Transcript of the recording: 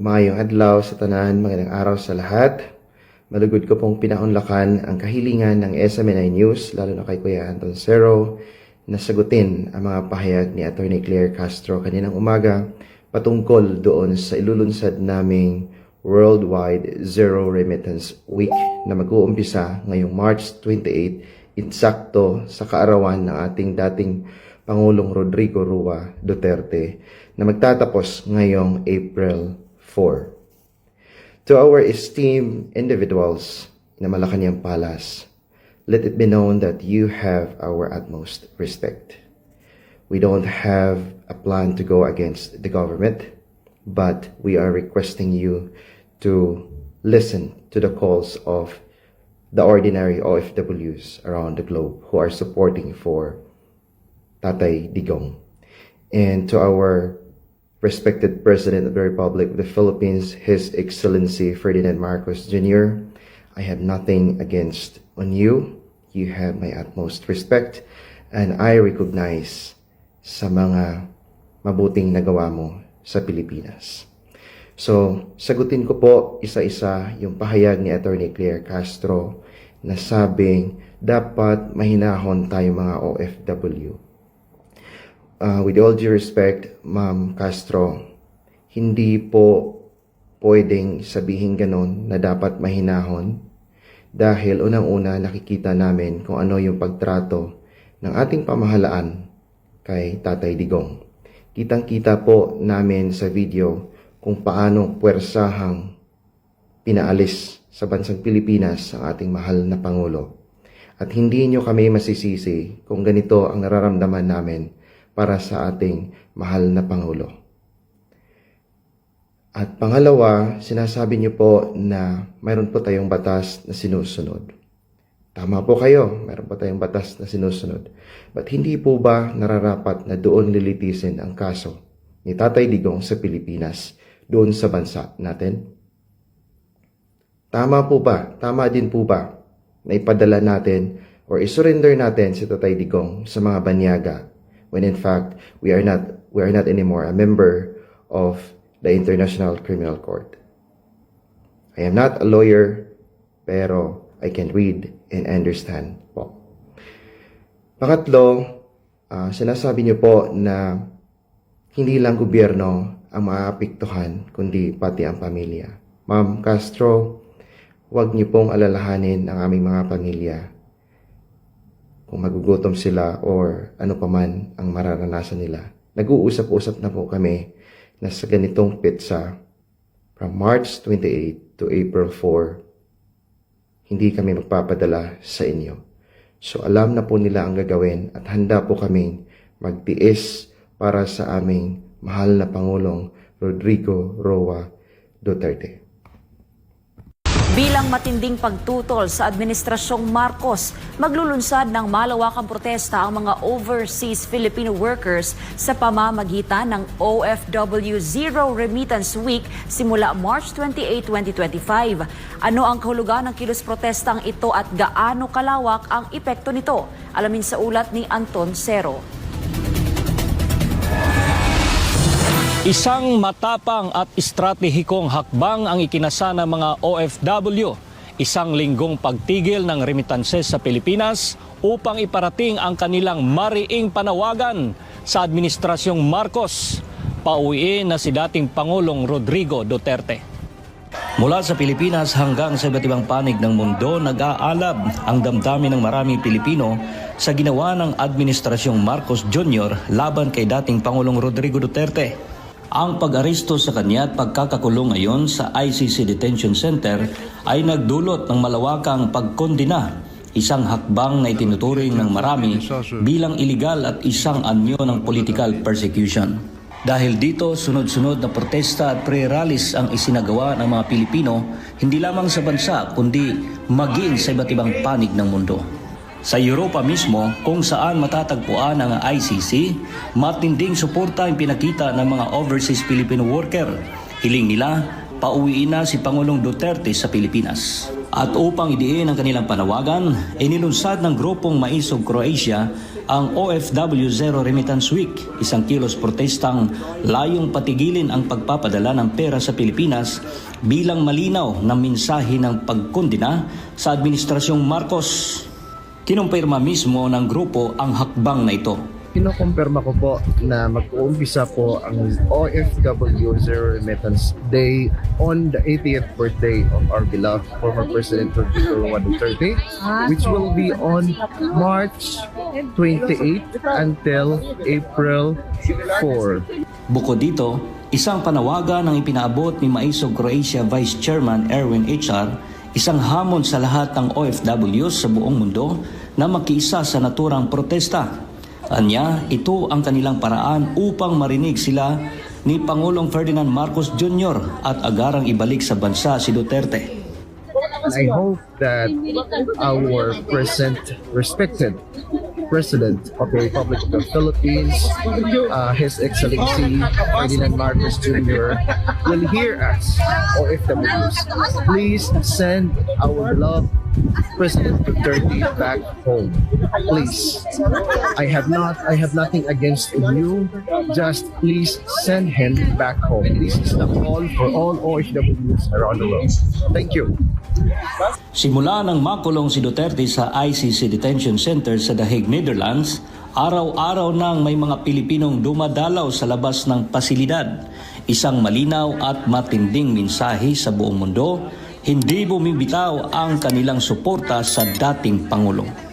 Mayong adlaw sa tanan, magandang araw sa lahat. Malugod ko pong pinaunlakan ang kahilingan ng SMNI News, lalo na kay Kuya Anton Cero, na sagutin ang mga pahayag ni Attorney Claire Castro kaninang umaga patungkol doon sa ilulunsad naming Worldwide Zero Remittance Week na mag-uumpisa ngayong March 28, insakto sa kaarawan ng ating dating Pangulong Rodrigo Rua Duterte na magtatapos ngayong April 4. To our esteemed individuals in the Malacanang Palace, let it be known that you have our utmost respect. We don't have a plan to go against the government, but we are requesting you to listen to the calls of the ordinary OFWs around the globe who are supporting for Tatay Digong. And to our respected President of the Republic of the Philippines, His Excellency Ferdinand Marcos Jr., I have nothing against on you. You have my utmost respect and I recognize sa mga mabuting nagawa mo sa Pilipinas. So, sagutin ko po isa-isa yung pahayag ni Attorney Claire Castro na sabing dapat mahinahon tayo mga OFW. Uh, with all due respect, Ma'am Castro, hindi po pwedeng sabihin ganon na dapat mahinahon dahil unang-una nakikita namin kung ano yung pagtrato ng ating pamahalaan kay Tatay Digong. Kitang-kita po namin sa video kung paano puwersahang pinaalis sa bansang Pilipinas ang ating mahal na Pangulo. At hindi nyo kami masisisi kung ganito ang nararamdaman namin para sa ating mahal na Pangulo. At pangalawa, sinasabi niyo po na mayroon po tayong batas na sinusunod. Tama po kayo, mayroon po tayong batas na sinusunod. But hindi po ba nararapat na doon lilitisin ang kaso ni Tatay Digong sa Pilipinas, doon sa bansa natin? Tama po ba? Tama din po ba na ipadala natin or isurrender natin si Tatay Digong sa mga banyaga when in fact we are not we are not anymore a member of the International Criminal Court. I am not a lawyer pero I can read and understand po. Pangatlo, ah, sinasabi niyo po na hindi lang gobyerno ang maapektuhan kundi pati ang pamilya. Ma'am Castro, huwag niyo pong alalahanin ang aming mga pamilya kung magugutom sila or ano paman ang mararanasan nila. Nag-uusap-usap na po kami na sa ganitong pitsa from March 28 to April 4, hindi kami magpapadala sa inyo. So alam na po nila ang gagawin at handa po kaming magtiis para sa aming mahal na Pangulong Rodrigo Roa Duterte. Bilang matinding pagtutol sa Administrasyong Marcos, maglulunsad ng malawakang protesta ang mga overseas Filipino workers sa pamamagitan ng OFW Zero Remittance Week simula March 28, 2025. Ano ang kahulugan ng kilos protestang ito at gaano kalawak ang epekto nito? Alamin sa ulat ni Anton Cero. Isang matapang at estratehikong hakbang ang ikinasa ng mga OFW. Isang linggong pagtigil ng remittances sa Pilipinas upang iparating ang kanilang mariing panawagan sa Administrasyong Marcos. Pauwiin na si dating Pangulong Rodrigo Duterte. Mula sa Pilipinas hanggang sa iba't ibang panig ng mundo, nag-aalab ang damdamin ng maraming Pilipino sa ginawa ng Administrasyong Marcos Jr. laban kay dating Pangulong Rodrigo Duterte. Ang pag-aresto sa kanya at pagkakakulong ngayon sa ICC Detention Center ay nagdulot ng malawakang pagkondina, isang hakbang na itinuturing ng marami bilang iligal at isang anyo ng political persecution. Dahil dito, sunod-sunod na protesta at pre-rallies ang isinagawa ng mga Pilipino, hindi lamang sa bansa, kundi maging sa iba't ibang panig ng mundo. Sa Europa mismo, kung saan matatagpuan ang ICC, matinding suporta ang pinakita ng mga overseas Filipino worker. Hiling nila, pauwiin na si Pangulong Duterte sa Pilipinas. At upang idiin ang kanilang panawagan, inilunsad ng grupong Mais of Croatia ang OFW Zero Remittance Week, isang kilos protestang layong patigilin ang pagpapadala ng pera sa Pilipinas bilang malinaw na mensahe ng pagkondina sa Administrasyong Marcos. Kinumpirma mismo ng grupo ang hakbang na ito. Kinokompirma ko po na mag-uumpisa po ang OFW Zero Remittance Day on the 80th birthday of our beloved former President Rodrigo Duterte, which will be on March 28 until April 4. Bukod dito, isang panawagan ang ipinaabot ni Maisog Croatia Vice Chairman Erwin HR, isang hamon sa lahat ng OFWs sa buong mundo na makiisa sa naturang protesta. Anya, ito ang kanilang paraan upang marinig sila ni Pangulong Ferdinand Marcos Jr. at agarang ibalik sa bansa si Duterte. I hope that our present respected President of the Republic of the Philippines, uh, His Excellency Ferdinand Marcos Jr., will hear us, OFWs. Please send our beloved President Duterte back home. Please. I have not I have nothing against you. Just please send him back home. This is the call for all OFWs around the world. Thank you. Simula nang makulong si Duterte sa ICC Detention Center sa The Hague, Netherlands, araw-araw nang may mga Pilipinong dumadalaw sa labas ng pasilidad. Isang malinaw at matinding mensahe sa buong mundo, hindi bumibitaw ang kanilang suporta sa dating Pangulong.